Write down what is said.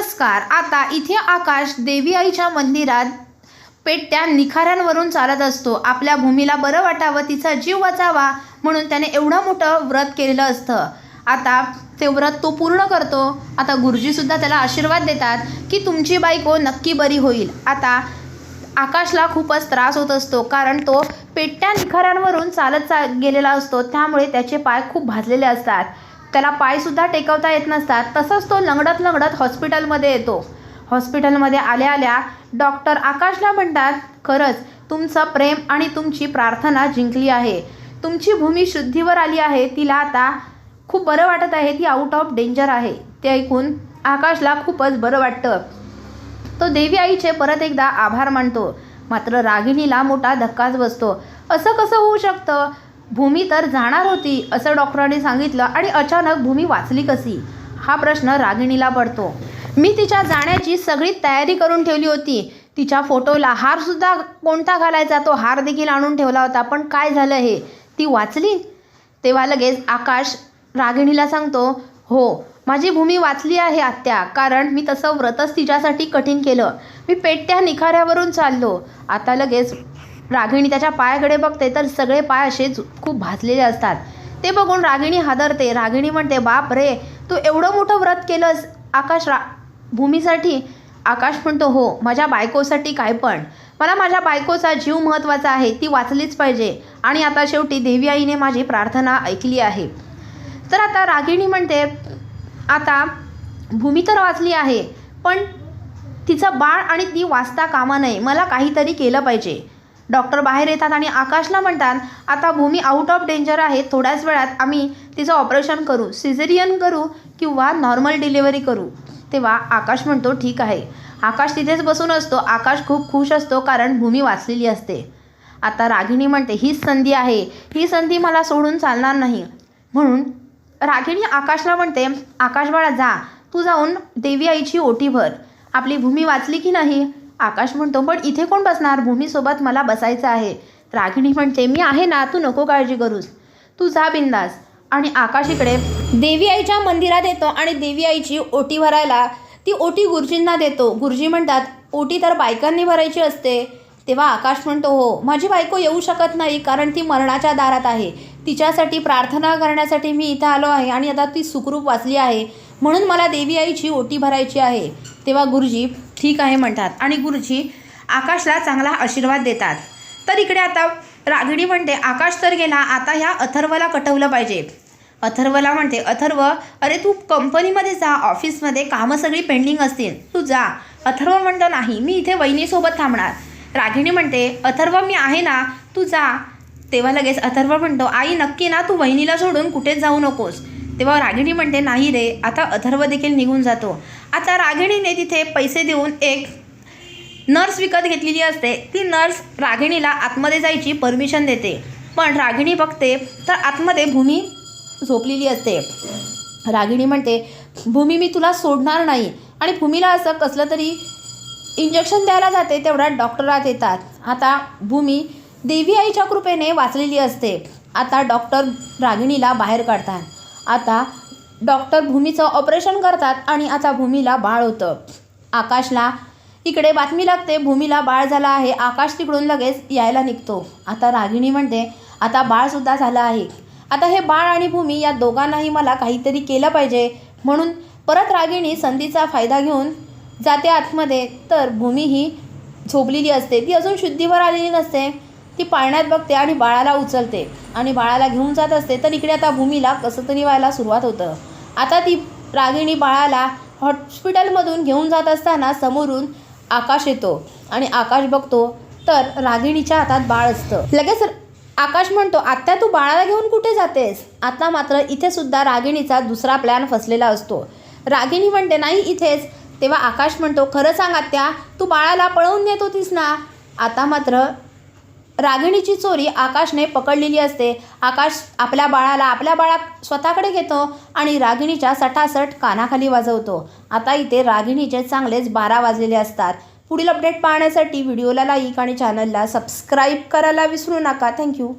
नमस्कार. आता इथे आकाश देवी आईच्या मंदिरात पेटत्या निखाऱ्यांवरून चालत असतो. आपल्या भूमीला बरं वाटावं तिचा जीव वाचावा म्हणून त्याने एवढं मोठं व्रत केलेलं असतं. आता ते व्रत तो पूर्ण करतो. आता गुरुजीसुद्धा त्याला आशीर्वाद देतात की तुमची बायको नक्की बरी होईल. आता आकाशला खूपच त्रास होत असतो कारण तो पेटत्या निखाऱ्यांवरून चालत चा गेलेला असतो. त्यामुळे त्याचे पाय खूप भाजलेले असतात. त्याला पायसुद्धा टेकवता येत नसतात. तसंच तो लंगडत लंगडत हॉस्पिटलमध्ये येतो. हॉस्पिटलमध्ये आल्या आल्या डॉक्टर आकाशला म्हणतात खरंच तुमचं प्रेम आणि तुमची प्रार्थना जिंकली आहे. तुमची भूमी शुद्धीवर आली आहे. तिला आता खूप बरं वाटत आहे. ती आउट ऑफ डेंजर आहे. ते ऐकून आकाशला खूपच बरं वाटतं. तो देवी आईचे परत एकदा आभार मानतो. मात्र रागिणीला मोठा धक्काच बसतो. असं कसं होऊ शकतं? भूमी तर जाणार होती असं डॉक्टरांनी सांगितलं आणि अचानक भूमी वाचली कशी? हा प्रश्न रागिणीला पडतो. मी तिच्या जाण्याची सगळी तयारी करून ठेवली होती. तिच्या फोटोला हारसुद्धा कोणता घालायचा? तो हार देखील आणून ठेवला होता. पण काय झालं हे? ती वाचली? तेव्हा लगेच आकाश रागिणीला सांगतो हो माझी भूमी वाचली आहे आत्या. कारण मी तसं व्रतच तिच्यासाठी कठीण केलं. मी पेटत्या निखाऱ्यावरून चाललो. आता लगेच रागिणी त्याच्या पायाकडे बघते तर सगळे पाय असे खूप भाजलेले असतात. ते बघून रागिणी हादरते. रागिणी म्हणते बाप रे तू एवढं मोठं व्रत केलंस. आकाश रा भूमीसाठी आकाश म्हणतो हो माझ्या बायकोसाठी काय पण. मला माझ्या बायकोचा जीव महत्त्वाचा आहे ती वाचलीच पाहिजे. आणि आता शेवटी देवी आईने माझी प्रार्थना ऐकली आहे. तर आता रागिणी म्हणते आता भूमी तर वाचली आहे पण तिचं बाळ आणि ती वाचता कामा नये. मला काहीतरी केलं पाहिजे. डॉक्टर बाहेर येतात आणि आकाशला म्हणतात आता भूमी आउट ऑफ डेंजर आहे. थोड्याच वेळात आम्ही तिचं ऑपरेशन करू. सिझेरियन करू किंवा नॉर्मल डिलिव्हरी करू. तेव्हा आकाश म्हणतो ठीक आहे. आकाश तिथेच बसून असतो. आकाश खूप खुश असतो कारण भूमी वाचलेली असते. आता रागिणी म्हणते हीच संधी आहे. ही संधी मला सोडून चालणार नाही. म्हणून रागिणी आकाशला म्हणते आकाश बाळा जा. तू जाऊन देवी आईची ओटी भर. आपली भूमी वाचली की नाही? आकाश म्हणतो पण इथे कोण बसणार? भूमीसोबत मला बसायचं आहे. रागिणी म्हणते मी आहे ना तू नको काळजी करूस. तू जा बिंदास. आणि आकाश इकडे देवी आईच्या मंदिरात येतो आणि देवी आईची ओटी भरायला ती ओटी गुरुजींना देतो. गुरुजी म्हणतात ओटी तर बायकांनी भरायची असते. तेव्हा आकाश म्हणतो हो माझी बायको येऊ शकत नाही कारण ती मरणाच्या दारात आहे. तिच्यासाठी प्रार्थना करण्यासाठी मी इथं आलो आहे आणि आता ती सुखरूप वाचली आहे. म्हणून मला देवी आईची ओटी भरायची आहे. तेव्हा गुरुजी ठीक आहे म्हणतात. आणि गुरुजी आकाशला चांगला आशीर्वाद देतात. तर इकडे आता रागिणी म्हणते आकाश तर गेला आता ह्या अथर्वला कटवलं पाहिजे. अथर्वला म्हणते अथर्व अरे तू कंपनीमध्ये जा ऑफिसमध्ये कामं सगळी पेंडिंग असतील. तू जा. अथर्व म्हणतो नाही मी इथे वहिनीसोबत थांबणार. रागिणी म्हणते अथर्व मी आहे ना तू जा. तेव्हा लगेच अथर्व म्हणतो आई नक्की ना तू वहिनीला सोडून कुठेच जाऊ नकोस. तेव्हा रागिणी म्हणते नाही रे आता अथर्व देखील निघून जातो. आता रागिणीने तिथे पैसे देऊन एक नर्स विकत घेतलेली असते. ती नर्स रागिणीला आतमध्ये जायची परमिशन देते. पण रागिणी बघते तर आतमध्ये भूमी झोपलेली असते. रागिणी म्हणते भूमी मी तुला सोडणार नाही. आणि भूमीला असं कसलं तरी इंजेक्शन द्यायला जाते तेवढ्यात डॉक्टरात येतात. आता भूमी देवी आईच्या कृपेने वाचलेली असते. आता डॉक्टर रागिणीला बाहेर काढतात. आता डॉक्टर भूमीचं ऑपरेशन करतात आणि आता भूमीला बाळ होतं. आकाशला इकडे बातमी लागते भूमीला बाळ झाला आहे. आकाश तिकडून लगेच यायला निघतो. आता रागिणी म्हणते आता बाळसुद्धा झालं आहे. आता हे बाळ आणि भूमी या दोघांनाही मला काहीतरी केलं पाहिजे. म्हणून परत रागिणी संधीचा फायदा घेऊन जाते आतमध्ये. तर भूमी ही झोपलेली असते. ती अजून शुद्धीवर आलेली नसते. ती पाळण्यात बघते आणि बाळाला उचलते आणि बाळाला घेऊन जात असते तर इकडे आता भूमीला कसं तरी व्हायला सुरुवात होतं. आता ती रागिणी बाळाला हॉस्पिटलमधून घेऊन जात असताना समोरून आकाश येतो आणि आकाश बघतो तर रागिणीच्या हातात बाळ असतं. लगेच आकाश म्हणतो आत्ता तू बाळाला घेऊन कुठे जातेस? आता मात्र इथे सुद्धा रागिणीचा दुसरा प्लॅन फसलेला असतो. रागिणी म्हणते नाही इथेच. तेव्हा आकाश म्हणतो खरं सांग आत्या तू बाळाला पळवून नेत होतीस ना? आता मात्र रागिणीची चोरी आकाशने पकडलेली असते. आकाश आपल्या बाळाला आपल्या बाळा स्वतःकडे घेतो आणि रागिणीच्या सटासट कानाखाली वाजवतो. आता इथे रागिणीचे चांगलेच बारा वाजलेले असतात. पुढील अपडेट पाहण्यासाठी व्हिडिओला लाईक आणि चॅनलला सबस्क्राईब करायला विसरू नका. थँक्यू